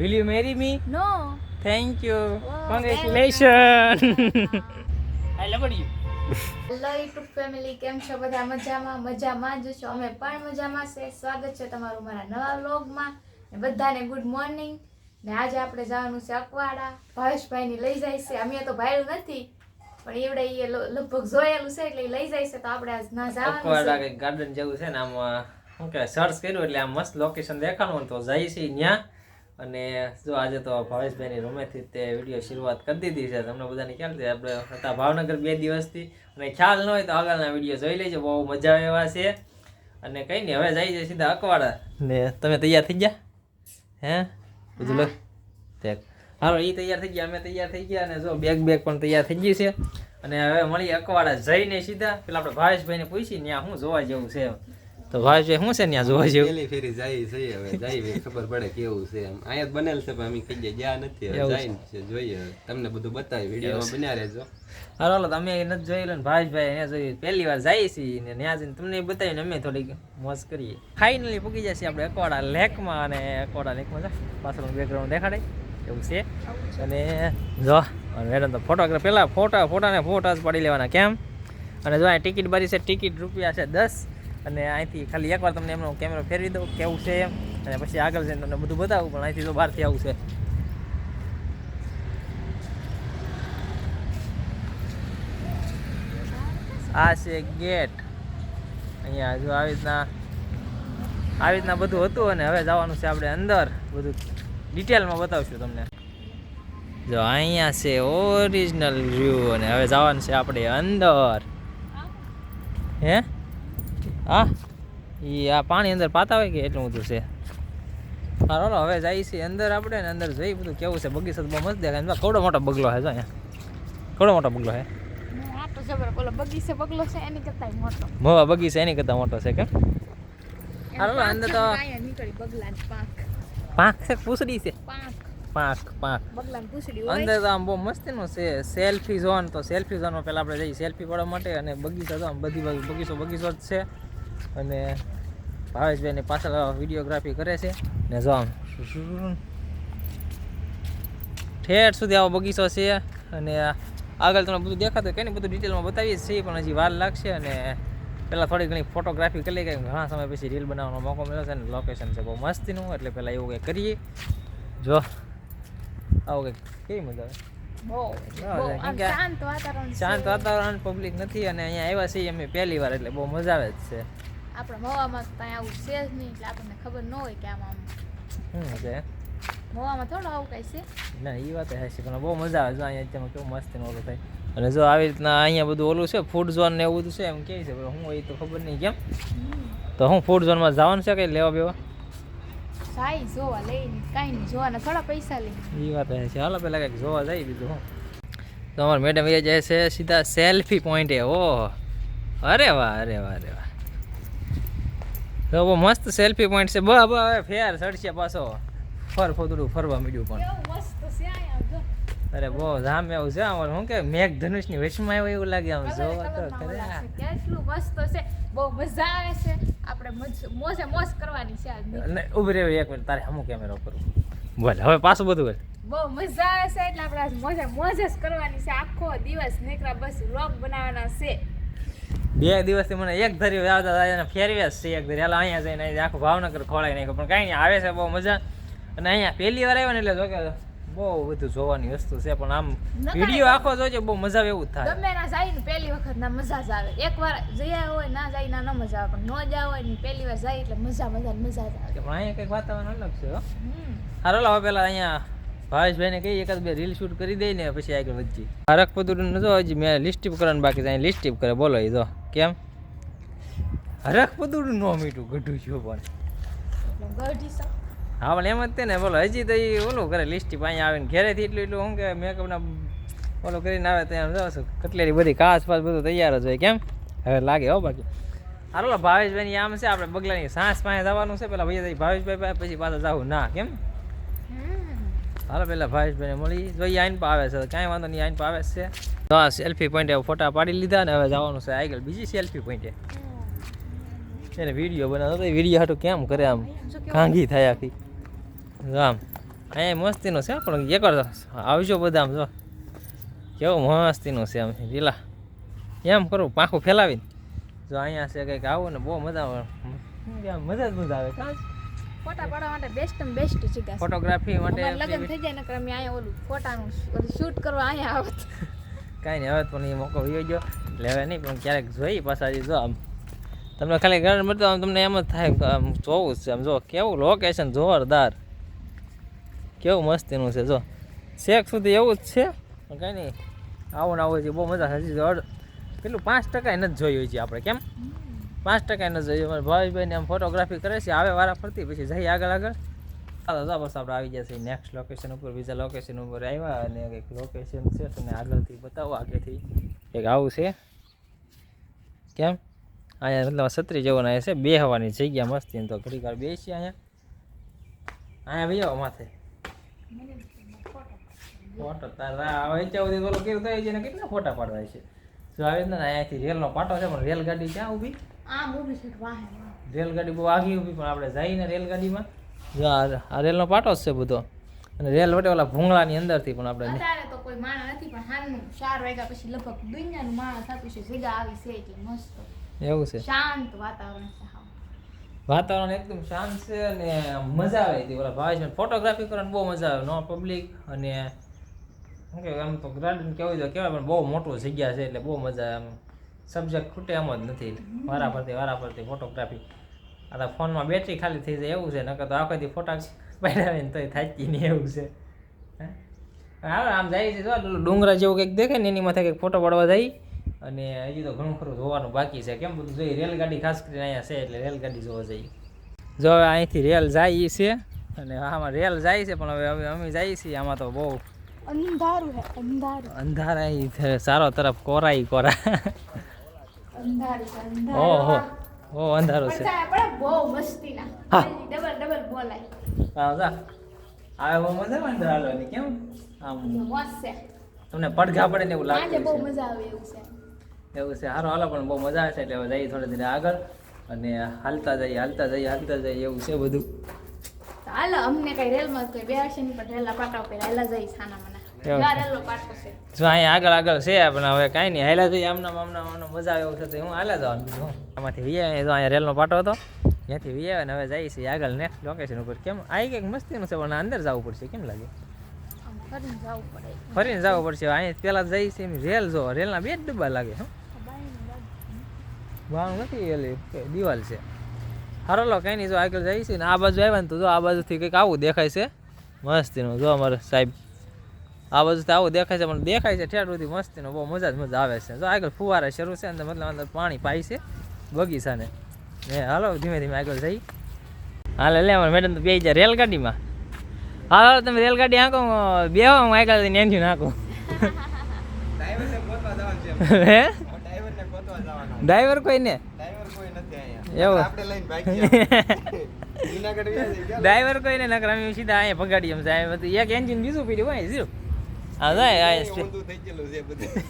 Will you marry me? No. Thank you. Wow, Congratulations. I love you. Hello YouTube family કેમ છો? બધા મજામાં? મજામાં જ છો? અમે પણ મજામાં છે. સ્વાગત છે તમારું મારા નવા વ્લોગમાં. ને બધાને ગુડ મોર્નિંગ ને આજે આપણે જવાનું છે અકવાડા. ભાવેશભાઈની લઈ જાય છે. અમે તો ભાઈલું નથી પણ એવડે એ લગભગ જોયેલું છે એટલે લઈ જાય છે. તો આપણે આજ ના જવાનું અકવાડા ગાર્ડન જેવું છે ને આમ શું કહેવાય સર્ચ કર્યું એટલે આમ મસ્ત લોકેશન દેખાણું તો જઈએ છીએ ત્યાં અને જો આજે તો ભાવેશભાઈની રૂમેથી તે વીડિયો શરૂઆત કરી દીધી છે. તમને બધાને ખ્યાલ છે આપણે હતા ભાવનગર બે દિવસથી. અને ખ્યાલ ન હોય તો આગળના વીડિયો જોઈ લેજો બહુ મજા આવે એવા છે. અને કંઈ નહીં હવે જઈએ છીએ સીધા અકવાડા. ને તમે તૈયાર થઈ ગયા? હે? બધું લો. તે હાલો એ તૈયાર થઈ ગયા અમે તૈયાર થઈ ગયા અને જો બેગ બેગ પણ તૈયાર થઈ ગઈ છે. અને હવે મળીએ અકવાડા જઈને સીધા. પેલા આપણે ભાવેશભાઈને પૂછી ત્યાં શું જોવા જેવું છે તો ભાવેશભાઈ શું છે ત્યાં જોવા જેવું? પેલી ફેરી જાય છે હવે જાય ખબર પડે કેવું છે એમ. અહીંયા જ બનેલ છે પણ અમે કઈ ગયા નથી હવે જાય છે જોઈએ. તમને બધું બતાવી વિડીયોમાં બન્યા રહેજો. હાલો હાલો તમે એ નથી જોયેલું ને ભાવેશભાઈ અહીંયા જોયું પહેલી વાર જાય છે ને ત્યાં જઈને. તમને બતાવીને અમે થોડીક મોજ કરીએ. ફાઇનલી પૂકી જશે આપણે અકોડા લેકમાં અને અકોડા લેકમાં છે પાછળનું બેકગ્રાઉન્ડ દેખાડે. એવું છે. અને જો અને મેડમ તો ફોટોગ્રાફ પહેલાં ફોટા ફોટાને ફોટા જ પાડી લેવાના. કેમ? અને જો અહીં ટિકિટ ભરી છે ટિકિટ રૂપિયા છે દસ. અને અહીંથી ખાલી એકવાર તમને એમનો કેમેરો ફેરવી દઉં કેવું છે એમ. અને પછી આગળ જઈને તમને બધું બતાવું, પણ અહીંથી તો બહારથી આવું છે. આ છે ગેટ. અહીંયા જો આવી રીતના આવી રીતના બધું હતું અને હવે જવાનું છે આપણે અંદર. બધું ડિટેલમાં બતાવશું તમને. જો અહીંયા છે ઓરિજિનલ વ્યૂ અને હવે જવાનું છે આપણે અંદર. હે? હા? એ આ પાણી અંદર પાતા હોય કે એટલું બધું છે? હાલો હાલો, હવે જઈએ છીએ અંદર આપણે ને અંદર જઈ બધું કેવું છે? બગીચા બહુ મસ્ત દેખાય. ને કેવડો મોટો બગલો છે જો અહીંયા. કેવડો મોટો બગલો છે? બગીચે બગલો છે એની કરતા મોટો. મોવા બગીચા એની કરતાં મોટો છે કે? હાલો અંદર તો પાંખ છે પૂછડી છે? પાંખ પાંખ અંદર તો આમ બહુ મસ્તીનું છે. સેલ્ફી ઝોન તો સેલ્ફી ઝોનમાં પહેલાં આપણે જઈએ સેલ્ફી પાડવા માટે અને બગીચા તો આમ બધી બાજુ બગીચો બગીચો જ છે. અને ભાવેશભાઈની પાછળ વિડીયોગ્રાફી કરે છે. ને જો આમ. ઠેઠ સુધી આવો બગીચો છે અને આગળ તમને બધું દેખાતું કંઈ બધું ડિટેલમાં બતાવીએ છીએ પણ હજી વાર લાગશે અને પહેલાં થોડી ઘણી ફોટોગ્રાફી કરી લઈ ઘણા સમય પછી રીલ બનાવવાનો મોકો મળ્યો છે અને લોકેશન છે બહુ મસ્તીનું એટલે પહેલાં એવું કંઈ કરીએ. જો આવું કંઈક કેવી મજા આવે? શાંત વાતાવરણ પબ્લિક નથી અને અહીંયા આવ્યા છીએ અમે પહેલી વાર એટલે બહુ મજા આવે જ છે. આપણે હવામાં તો કાંઈ આવું છે જ નહીં એટલે આપણને ખબર ન હોય કે આમ આમ શું છે? મોવામાં થોડું આવું કાંઈ છે? ના એ વાત હશે પણ બહુ મજા આવે જો અહીંયા અત્યારમાં કેવું મસ્ત ઓલું થાય. અને જો આવી રીતના અહીંયા બધું ઓલું છે ફૂડ ઝોન ને એવું બધું છે એમ કે છે હું એ તો ખબર નહીં કેમ. તો હું ફૂડ ઝોનમાં જવાનું છે કંઈ લેવા બેવા? સાઈ જોવા લઈને કાંઈ નહીં જોવાના થોડા પૈસા લઈને એ વાત હશે હાલો પહેલાં કંઈક જોવા જાય બીજું હું. તો અમારા મેડમ એ જાય છે સીધા સેલ્ફી પોઈન્ટે ઓહ. અરે વાહ અરે વાહ અરે વાહ. તો બહુ મસ્ત સેલ્ફી પોઈન્ટ છે. બા બા હવે ફેર ચડશે પાછો. ફર ફોદડું ફરવા મળ્યું પણ. અરે બહુ જામ એવું છે અમારે. શું કે મેઘ ધનુષની વચમાં આવ્યો એવું લાગે આમ જોવા તો. કેટલું મસ્ત છે. બહુ મજા આવે છે. આપણે મજ- મોજે કરવાની છે આજ ઊભી રહ્યો એક મિનિટ તારે હમું કેમેરો કરું બોલ હવે પાછું બધું બહુ મજા આવે છે એટલે આપણે મોજે મોજ જ કરવાની છે. આખો દિવસ નીકળા બસ વ્લોગ બનાવવાના છે. બે દિવસથી મને એક ધરી આવતા હતા એને ફેરવ્યા છે એક ધરી. એટલે અહીંયા જઈને આખું ભાવનગર ખોળાય નાખ્યું. પણ કાંઈ નહીં આવે છે બહુ મજા. અને અહીંયા પહેલી વાર આવ્યો ને એટલે જોકે બહુ બધું જોવાની વસ્તુ છે પણ આમ વીડિયો આખો જોજો બહુ મજા આવે એવું થાય. ગમે ના જાય ને પહેલી વખત ના મજા જ આવે. એકવાર જયા હોય ના જાય ના ન મજા આવે. પણ ન જા હોય ને પહેલી વાર જાય એટલે મજા મજા મજા જ આવે. પણ અહીંયા કંઈક વાતાવરણ અલગ છે હારો લાવો પેલા અહીંયા ભાવેશભાઈને કહીએ, એકાદ બે રીલ શૂટ કરી દઈ ને પછી આગળ વધજી. હરક પદુર જો હજી મેં લિસ્ટિપ કરવાનું બાકી છે લિસ્ટિપ કરે, બોલો એ જો. કેમ? હરક પદુર નો મીઠું, ગઢું છું પણ. હા, પણ એમ જ તે ને, બોલો, હજી તો એ ઓલું કરે લિસ્ટિપ અહીંયા આવીને ઘેરેથી એટલું એટલું શું કે મેકઅપના ઓલું કરીને આવે ત્યાં જાઉં શું કટલેરી બધી ઘાસ પાસ બધું તૈયાર જ હોય, કેમ? હવે લાગે, હો, બાકી. હાલો ભાવેશભાઈ આમ છે, આપણે બગલાની સાસ પાસે જવાનું છે, પેલા ભાઈ ભાવેશભાઈ પછી પાછા જવું, ના, કેમ? હાલો પેલા ભાવેશભાઈને મળી. જોઈએ આઈન આવે છે, કાંઈ વાંધો નહીં, આઈન આવે છે. તો આ સેલ્ફી પોઈન્ટે ફોટા પાડી લીધા ને હવે જવાનું છે આગળ બીજી સેલ્ફી પોઈન્ટે એને વીડિયો બનાવતો તો વીડિયો હાટું કેમ કરે આમ? કાંગી થાય આખી. આમ, અહીંયા મસ્તીનું છે, પણ એક વાર આવજો બધા આમ જો. કેવો મસ્તીનું છે આમ, લીલા. એમ કરું, પાંખું ફેલાવીને. જો અહીંયા છે કંઈક આવું ને બહુ મજા આવે. મજા જ મજા આવે કાં ફોટા પાડવા માટે બેસ્ટ બેસ્ટ જગ્યા ફોટોગ્રાફી માટે લગ્ન થઈ જાય નકર અમે અહીંયા ઓલું ફોટાનું શૂટ કરવા અહીંયા આવત. કાંઈ નહીં હવે પણ એ મોકો વયો ગયો. એટલે હવે નહીં પણ ક્યારેક જોઈ પાછા જો આમ. તમને ખાલી ઘર મળતો આમ તમને એમ જ થાય આમ જોવું જ છે. આમ જો કેવું લોકેશન જોરદાર. કેવું મસ્તીનું છે જો. શેક સુધી એવું જ છે. કાંઈ નહીં આવું ને આવું છે બહુ મજા હજી કેટલું પાંચ ટકા નથી જોયું છે આપણે કેમ? પાંચ ટકા જોઈએ જોયું ભાઈ ભાઈભાઈને આમ ફોટોગ્રાફી કરે છે. આવે વારા ફરતી, પછી જઈએ આગળ આગળ. ચાલો તો બસ આપણે આવી જશે નેક્સ્ટ લોકેશન ઉપર, બીજા લોકેશન ઉપર આવ્યા અને કંઈક લોકેશન છે તમને આગળથી બતાવો આગળથી કંઈક આવું છે. કેમ? અહીંયા મતલબ છત્રી જેવું ના છે. બે હવાની જગ્યા મસ્તી તો ઘડી વાર બેસીએ અહીંયા. અહીંયા ભાઈ માથે. ફોટો તારા હવે ત્યાં સુધી કેવું કેટલા ફોટા પાડવા છે. જો આવી રીતના અહીંયાથી રેલનો પાટો છે, પણ રેલગાડી ક્યાં ઊભી? રેલગાડી બહુ આગી ઊભી પણ આપણે જઈને રેલગાડીમાં જો આ રેલનો પાટો જ છે બધો. અને રેલ વટે ઓલા ભૂંગળાની અંદરથી પણ આપણે અત્યારે તો કોઈ માણસ નથી પણ હાલનું ચાર વાગ્યા પછી લગભગ દુનિયાનું માણસ થતું છે જગ્યા આવી છે કે મસ્ત. એવું છે? શાંત વાતાવરણ છે વાતાવરણ એકદમ શાંત છે અને મજા આવે હતી ઓલા છે ફોટોગ્રાફી કરવાની બહુ મજા આવે નો પબ્લિક અને શું કે આમ તો ગાર્ડન કેવું તો કહેવાય પણ બહુ મોટું જગ્યા છે એટલે બહુ મજા આવે આમ. સબ્જેક્ટ ખૂટે એમ જ નથી. વારા ફરતી વારા ફરતી ફોટોગ્રાફી આ ફોનમાં બેટરી ખાલી થઈ જાય એવું છે નકર તો આખો ફોટા પાડ્યા ને તોય થાકી નહીં એવું છે. હે? આમ જાય છે જો ડુંગરા જેવું કંઈક દેખાય ને એની માથે કંઈક ફોટો પાડવા જાય. અને હજી તો ઘણું ખરું જોવાનું બાકી છે. કેમ બધું જોઈએ રેલગાડી ખાસ કરીને અહીંયા છે એટલે રેલગાડી જોવા જઈએ. જો હવે અહીંથી રેલ જાય છે અને આમાં રેલ જાય છે પણ હવે હવે અમે જઈએ છીએ આમાં તો બહુ અંધારું અંધારું. અંધારા સારો તરફ કોરાઈ કોરા. ઓહો ઓ અંધારો છે. બહુ મસ્તીના હા. ડબલ ડબલ બોલાય. હા જા. આવે બહુ મજા આવે હાલવાની કેમ? આમ મસ્ત છે. તમને પડઘા પડે ને એવું લાગે બહુ મજા આવે એવું છે. એવું છે સારો હાલો પણ બહુ મજા આવે છે એટલે જઈએ થોડે ધીરે આગળ અને હાલતા જઈએ હાલતા જઈએ હાલતા જઈએ એવું છે બધું. હાલો અમને કઈ રેલમાં કઈ હશે નહીં પણ રેલના પાટા ઉપર હાલા જઈ છાના જો અહીંયા આગળ આગળ છે પણ હવે કાંઈ નહીં. હાલ્યા જઈએ આમનામ આમનામ આમનામ મજા આવે એવું છે હું હાલ્યા જવાનું બીજું હું. આમાંથી વી આવે તો અહીંયા રેલનો પાટો હતો ત્યાંથી વી આવે ને હવે જઈએ છીએ આગળ નેક્સ્ટ લોકેશન ઉપર. કેમ? આવી કંઈક મસ્તીનું છે પણ અંદર જવું પડશે કેમ લાગે? ફરીને જવું ફરીને જવું પડશે અહીં પહેલાં જઈએ છીએ રેલ જો રેલના બે જ ડબ્બા લાગે હું. બાયનું નથી એલી દિવાલ છે. હારો લો કંઈ નહીં જો આગળ જઈએ છીએ ને આ બાજુ આવ્યા ને તો જો આ બાજુથી કંઈક આવું દેખાય છે. મસ્તીનું જો અમારે સાહેબ. આ બધું તો આવું દેખાય છે પણ દેખાય છે ઠેઠ સુધી મસ્તીનું બહુ મજા જ મજા આવે છે. જો આગળ ફુવારા શરૂ છે અંદર મતલબ અંદર પાણી પાય છે બગીચાને. ને હાલો ધીમે ધીમે આગળ જઈ. હાલે લે અમારે મેડમ તો બે જાય રેલગાડીમાં. હાલો હાલો તમે રેલગાડી આંકો બે હું આગળ જવાનું છે હે? ડ્રાઈવર કોઈ ને એવું? આપણે કોઈ ને ડ્રાઈવર નકર અમે સીધા અહીંયા ભગાડી એમ જાય એક એન્જિન બીજું પીડ્યું હોય ઝીરો.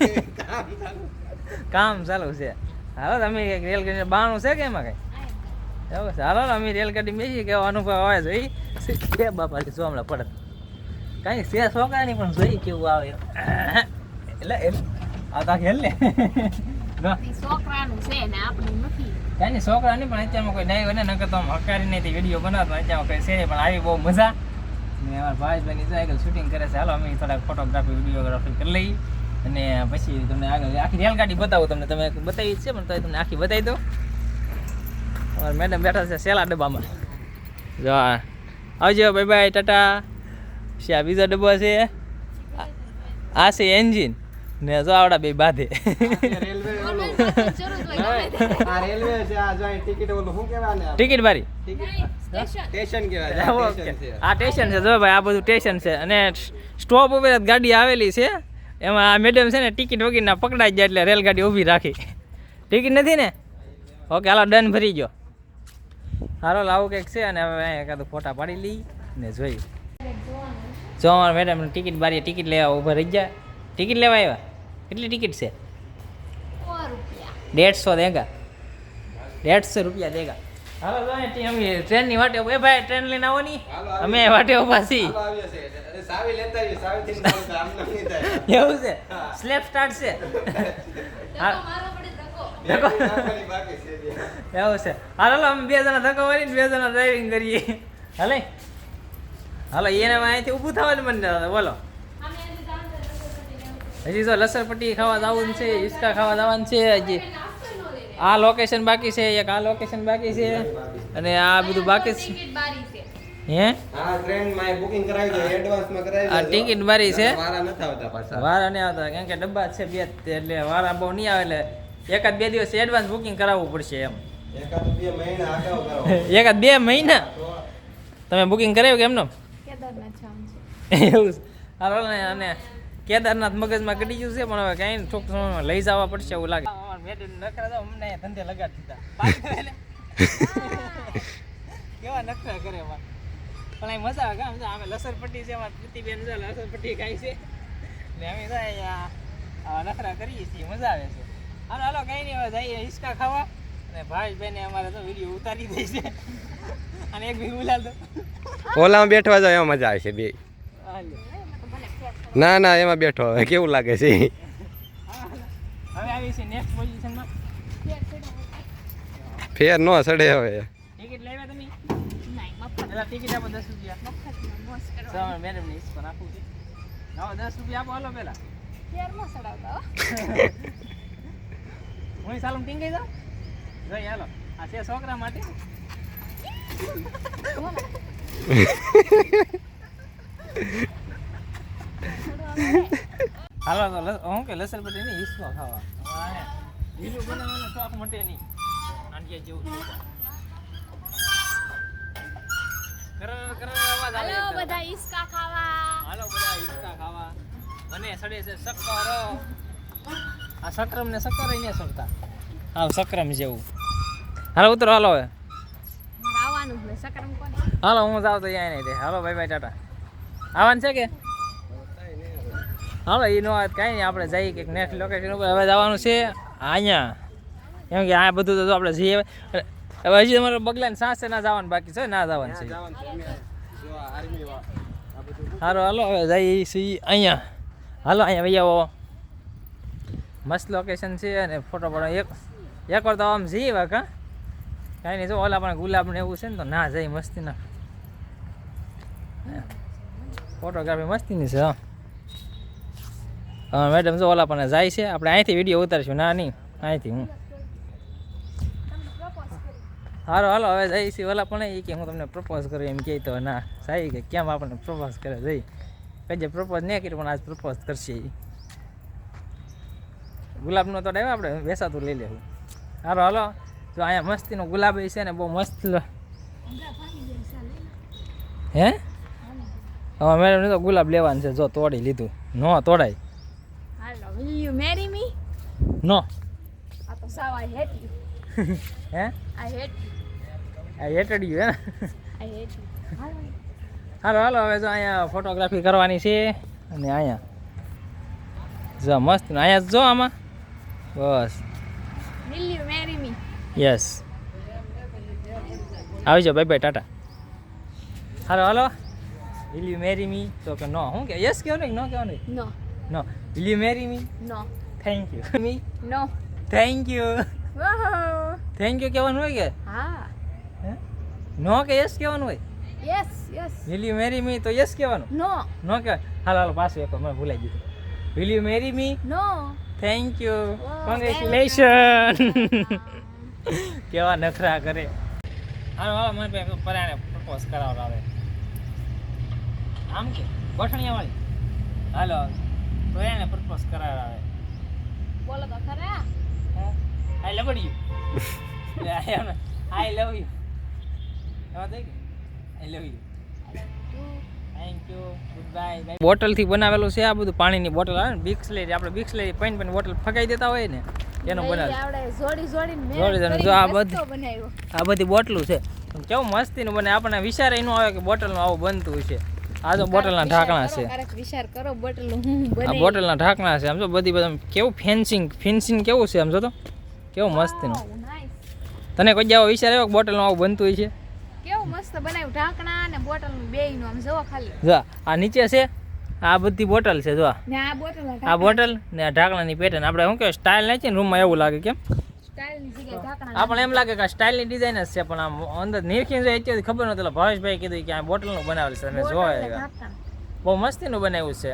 કામ ચાલુ. કામ ચાલુ છે. હાલો તમે રેલગાડી બાણું છે કે એમાં કઈ? હાલો અમે રેલગાડી બેસી કેવો અનુભવ આવે જોઈ કે બાપા શું હમણાં પડે? કાંઈ છે છોકરાની પણ જોઈ કેવું આવે. એટલે આ તા હેલ ને. છોકરાનું છે ને આપણું નથી. કાંઈ નહીં છોકરા નહીં પણ અત્યારમાં કોઈ નહીં હોય ને નકર તો હકારી નહીં વીડિયો બનાવતો અત્યારમાં કઈ છે નહીં પણ આવી બહુ મજા. ને અમારા ભાઈ બહેન આગળ શૂટિંગ કરે છે, હાલો, અમે થોડાક ફોટોગ્રાફી વિડીયોગ્રાફી કરી લઈ અને પછી તમને આગળ આખી રેલગાડી બતાવું, તમને તમે બતાવી છે, પણ તો તમને આખી બતાવી દો અમારા મેડમ બેઠા છે સેલા ડબ્બામાં. જો. આવજો બાય બાય ટાટા. પછી આ બીજો ડબ્બો છે. આ છે એન્જિન ને જો આવડા બે બાધે. રેલવે આ રેલવે છે આ જો ટિકિટ ઓલું શું કહેવાય ને? ટિકિટ બારી સ્ટેશન. કહેવાય આ. સ્ટેશન છે. આ સ્ટેશન છે જો ભાઈ આ બધું સ્ટેશન છે. અને સ્ટોપ ઉપર જ ગાડી આવેલી છે. એમાં આ મેડમ છે ને ટિકિટ વગરના પકડાઈ જાય એટલે રેલગાડી ઊભી રાખી. ટિકિટ નથી ને? ઓકે હાલો ડન ભરી ગયો. હારો આવું કંઈક છે અને હવે અહીંયા એકાદું ફોટા પાડી લઈ ને જોઈ જો અમારા મેડમ ટિકિટ બારી ટિકિટ લેવા ઊભા રહી ગયા. ટિકિટ લેવા આવ્યા? કેટલી ટિકિટ છે? डेढ़ सौ देगा डेढ़ सौ रुपया देगा હાલો તો અહીંયા અમે ટ્રેનની વાટે એ ભાઈ ટ્રેન લઈને આવો ની હાલો, આવી. અમે વાટે ઉભા છીએ હાલો આવીએ છે. અરે સાવી લેતા આવીએ, સાવીથી ચાલુ થાય, આમ નામ નહીં થાય. એવું છે સ્લેપ સ્ટાર્ટ છે હા મારો પડે ધક્કો બે મિનિટ નાખવાની બાકી છે બે. એવું છે હાલો હાલો અમે બે જણા ધક્કો મારીને બે જણા ડ્રાઇવિંગ કરીએ હાલે હાલો એને અહીંથી ઊભું થવાનું મને ના થાય, બોલો અમે આજે જાણ કરે હજી તો લસણપટ્ટી ખાવા જવાનું છે હિસકા ખાવા જવાનું છે હજી. આ લોકેશન બાકી છે એક આ લોકેશન બાકી છે અને આ બધું બાકી છે. ટિકિટ બારી છે હે હા ટ્રેનમાં એ બુકિંગ કરાવી દો એડવાન્સમાં કરાવી આ ટિકિટ મારી છે? વારા નથી આવતા પાછા. વારા નહીં આવતા કેમ કે ડબ્બા છે બે એટલે વારા બહુ નહીં આવે એટલે એકાદ બે દિવસ એડવાન્સ બુકિંગ કરાવવું પડશે એમ. એકાદ બે મહિના અગાઉ કરો એકાદ બે મહિના? તમે બુકિંગ કરાવ્યું કે એમનો? કેદારનાથ જવાનું છે. એવું હાલો ને અને કેદારનાથ મગજમાં કડી ગયું છે પણ હવે કાંઈ થોક સમયમાં લઈ જવા પડશે એવું લાગે. અમને ધંધે લગાડી કેવા નખરા કરે એમાં પણ અહીં મજા આવે છે અમે લસરપટ્ટી છે એમાં પ્રીતિબેન છે લસરપટ્ટી ખાય છે. ને અમે તો અહીંયા નખરા કરીએ છીએ મજા આવે છે. હાલો હાલો કંઈ નહીં હવે જઈએ હિસકા ખાવા. અને ભાઈ બેને અમારે તો વીડિયો ઉતારી દે છે. અને એક બી ઉલાલ દો. ઓલામાં બેઠવા જાવ એમાં મજા છે બે. હાલો. ના ના એમાં બેઠો હવે. કેવું લાગે છે? હવે આવી છે નેક્સ્ટ પોઝિશનમાં ફેર નો સડે હવે. ટિકિટ લેવા તમે? પેલા ટિકિટ આપો દસ રૂપિયા. મેડમ ને આપું છું. લાવો દસ રૂપિયા આપો હાલો પેલા. ફેરમાં સડાવતા હો. હું સાલું ટીંગાઈ જોઈ હાલો. આ છે છોકરા માટે. હાલો તો હું કે લસણ પટ્ટી નહીં ઈસકો ખાવા. લીલું બનાવવાનો શોખ મટે નહીં. નાંડિયા જેવું હાલો. બધા ઈસકા ખાવા. હાલો બધા હિંચકા ખાવા. મને સડે છે શક્કર. આ સક્રમ ને શક્કર અહીંયા સડતા. હા સક્રમ જેવું. હાલો ઉતરો હાલો હવે. હાલો હું જાઉં તો અહીંયા નહીં હાલો ભાઈ ભાઈ ટાટા. આવવાનું છે કે? હાલો એ નો વાત કાંઈ નહીં, આપણે જઈએ કે નેક્સ્ટ લોકેશન ઉપર. હવે જવાનું છે અહીંયા. કેમ કે આ બધું તો આપણે જઈએ. હવે હજી તમારે બગલાને સાસે ના જવાનું બાકી છે, ના જવાનું છે. સારું હાલો, હવે જઈએ છીએ અહીંયા. હાલો, અહીંયા ભાઈ આવો. મસ્ત લોકેશન છે અને ફોટો પડો. એક એક વાર તો આમ જઈએ વાકા કાંઈ નહીં, જો, ઓલા પણ ગુલાબ ને એવું છે ને તો ના જઈ મસ્તી ના ફોટોગ્રાફી મસ્તીની છે, હા. મેડમ જો ઓલા પણ જાય છે. આપણે અહીંથી વીડિયો ઉતારીશું. ના, નહીં. અહીંથી હું. હારો હાલો, હવે જઈ છીએ ઓલા પણ. એ કે હું તમને પ્રપોઝ કરું એમ કહે તો, ના સાઈ કે કેમ આપણને પ્રપોઝ કરે? જઈ. કજે પ્રપોઝ નહીં કર્યું, પણ આજ પ્રપોઝ કરશે એ ગુલાબનો તો ડાયો આપણે, વેસાતું લઈ લેવું. હારો હાલો. જો અહીંયા મસ્તીનો ગુલાબ છે ને, બહુ મસ્ત હે? હવે મેડમ તો ગુલાબ લેવાનું છે, જો તોડી લીધું. ન તોડાય. Will you marry me? નો આ તો સાવ I hate you. હે? I hate you. આ યુ હે I હેટ હાલો હાલો હવે જો અહીંયા ફોટોગ્રાફી કરવાની છે અને અહીંયા. જો મસ્ત ને અહીંયા જો આમાં. બસ. Will you marry me yes આવી જાઓ બાય બાય ટાટા. હાલો હાલો. વિલ યુ મેરી મી તો કે નો હું કે યસ કહેવાનું નો કહેવાનું no. No you marry marry me no. Thank you me no. Thank you Whoa. Thank you કહેવાનું હોય કે? હા. હે? નો કે યસ કહેવાનું હોય? Yes yes will you marry me તો યસ કહેવાનું નો નો કે હાલો હાલો પાછું એક મને ભૂલાઈ ગયું. Will you marry me no. Thank you Wow, congratulation કેવા નખરા કરે. હાલો હાલો મને પરાણે પ્રપોઝ કરાવડાવે. આમ કે ગોઠણિયા વાળી હાલો. તો એને પ્રપોઝ કરાવે. બોલો તો ખરા? I love you I love you એમાં થઈ ગયું I love you thank you good bye બોટલથી બનાવેલું છે આ બધું પાણીની બોટલ આવે ને બિક્સ લઈ આપણે બિક્સ લઈ પાણી પાણી બોટલ ફગાઈ દેતા હોય ને એનો બનાવે. જોડી જોડી જો આ બધી- આ બધી બોટલું છે. કેવું મસ્તીનું બને આપણને વિચાર ન આવે કે બોટલનું આવું બનતું છે આ તો બોટલના ઢાંકણા છે. વિચાર કરો બોટલ હું આ બોટલના ઢાંકણા છે આમ જો બધી બધા કેવું ફેન્સિંગ ફેન્સિંગ કેવું છે આમ જો તો? કેવું મસ્ત Wow, તને કોઈ જાવ વિચાર આવ્યો બોટલનું આવું બનતું હોય છે? કેવું મસ્ત બનાવ્યું ઢાંકણા અને બોટલનું બેયનું આમ જોવો ખાલી. જો આ નીચે છે આ બધી બોટલ છે જો. આ બોટલ આ બોટલ ને આ ઢાંકણાની પેટર્ન આપણે શું કહેવાય સ્ટાઇલ નાખીએ ને રૂમમાં એવું લાગે કેમ આપણે એમ લાગે કે સ્ટાઇલની ડિઝાઇન જ છે પણ આમ અંદર નિરખીને જો અત્યારે ખબર નહોતી એટલે ભાવેશભાઈ કીધું કે આ બોટલનું બનાવેલ છે તમે જોવા. બહુ મસ્તીનું બનાવ્યું છે.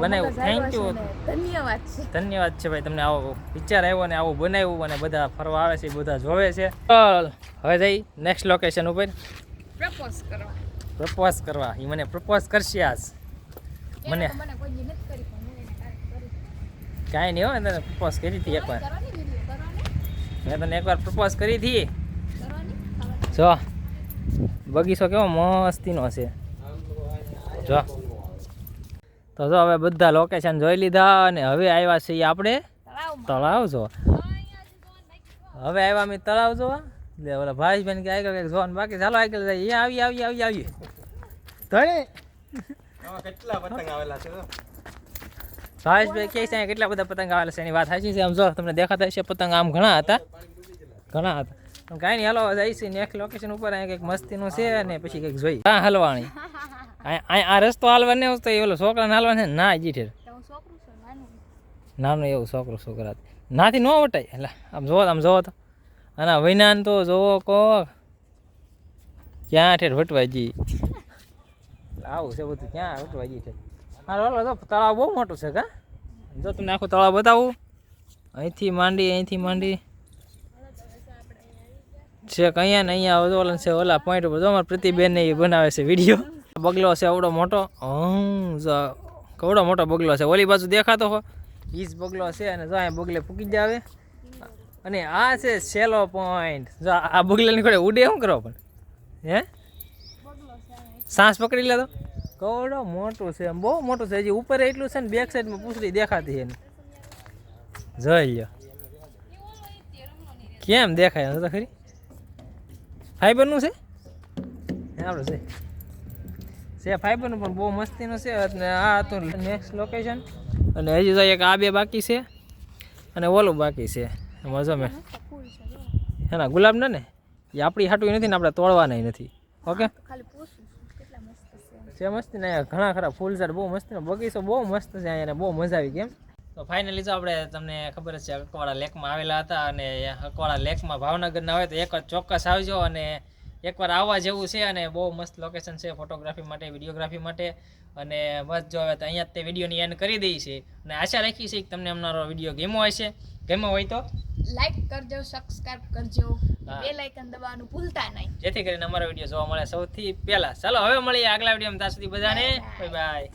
બનાવ્યું. ને ધન્યવાદ છે. ધન્યવાદ છે ભાઈ તમને આવો વિચાર આવ્યો ને આવું બનાવ્યું અને બધા ફરવા આવે છે બધા જોવે છે. ચાલ હવે જઈ નેક્સ્ટ લોકેશન ઉપર. પ્રપોઝ કરવા. પ્રપોઝ કરવા. એ મને પ્રપોઝ કરશે આજ. મને કોઈ નહીં હોય તને પ્રપોઝ કરી હતી એકવાર. મેં તને એકવાર પ્રપોઝ કરી હતી. જો બગીચો કેવો મસ્તીનો છે. જો. તો જો હવે બધા લોકેશન જોઈ લીધા અને હવે આવ્યા છીએ આપણે તળાવ જો. હવે આવ્યા અમે તળાવ જોવા એટલે ઓલા ભાઈબેન કે આગળ કંઈક જોવાનું બાકી ચાલો આગળ જઈએ. અહીંયા આવી આવી આવી આવી તળે કેટલા પતંગ આવેલા છે ભાવેશભાઈ કે છે કેટલા બધા પતંગ આવેલા છે? એની વાત સાચી છે. આમ જો તમને દેખાતા હશે, પતંગ આમ ઘણા હતા. ઘણા હતા. કાંઈ નહીં, હાલો છે નેક્સ્ટ લોકેશન ઉપર. અહીંયા કંઈક મસ્તીનું છે અને પછી કંઈક જોઈ હા હલવાણી? આ રસ્તો હાલવા ને તો એ ઓલો છોકરાને હાલવા છે ના? જી ઠેર નાનું એવું છોકરો છોકરા નાથી ન વટાય. એટલે આમ જોવો આમ જોવો તો. અને વૈનાન તો જોવો કો ક્યાં ઠેર વટવા જી આવું છે બધું. ક્યાં વટવા જી ઠેર? હા જો તળાવ બહુ મોટું છે કા? જો તમને આખું તળાવ બતાવું. અહીંથી માંડી અહીંથી માંડી. છે અહીંયા ને અહીંયા જો ઓલા છે ઓલા પોઈન્ટ ઉપર. જો અમારે પ્રતિબેન એ બનાવે છે વીડિયો બગલો છે આવડો મોટો. હં જો કવડો મોટો બગલો છે. ઓલી બાજુ દેખાતો હો. ઈ જ બગલો છે અને જો અહીંયા બગલે ફૂકી જ આવે અને આ છે સેલો પોઈન્ટ જો આ બગલાની નીકળે ઉડે, શું કરો પણ? હે? સાસ પકડી લેતો કવડો મોટું છે બહુ મોટું છે હજી ઉપર એટલું છે ને બેક સાઈડમાં પૂછડી દેખાતી એને જોઈ લ્યો. કેમ દેખાય તો ખરી? ફાઈબરનું છે? આપણે છે. છે ફાઈબરનું પણ બહુ મસ્તીનું છે અને આ હતું નેક્સ્ટ લોકેશન અને હજી તો એક આ બે બાકી છે અને ઓલું બાકી છે. એમાં જો મેં એના ગુલાબ ને? એ આપણી હાટું નથી ને આપણે તોડવાના નથી. ઓકે? ખાલી પૂછું મસ્ત છે છે મસ્તી ને અહીંયા ઘણા ખરા ફૂલ ઝાડ બહુ મસ્ત બગીચો બહુ મસ્ત છે અહીંયા બહુ મજા આવી કેમ તો ફાઇનલી જો આપણે તમને ખબર જ છે અકવાડા લેકમાં આવેલા હતા અને અકવાડા લેકમાં ભાવનગરના હોય તો એક વાર ચોક્કસ આવજો અને એકવાર આવવા જેવું છે અને બહુ મસ્ત લોકેશન છે ફોટોગ્રાફી માટે વિડીયોગ્રાફી માટે. અને બસ જો હવે તો અહીંયા તે વિડીયોની એન્ડ કરી દઈ છે અને આશા રાખી છે કે તમને અમારો વીડિયો ગેમો હશે. ગમ્યો હોય તો? લાઈક કરજો સબસ્ક્રાઇબ કરજો. બે બેલ આઇકન દબાવવાનું ભૂલતા નહીં. જેથી કરીને અમારો વીડિયો જોવા મળે સૌથી પહેલા. ચાલો હવે મળીએ આગલા વિડીયોમાં. ત્યાં સુધી બધાને બાય બાય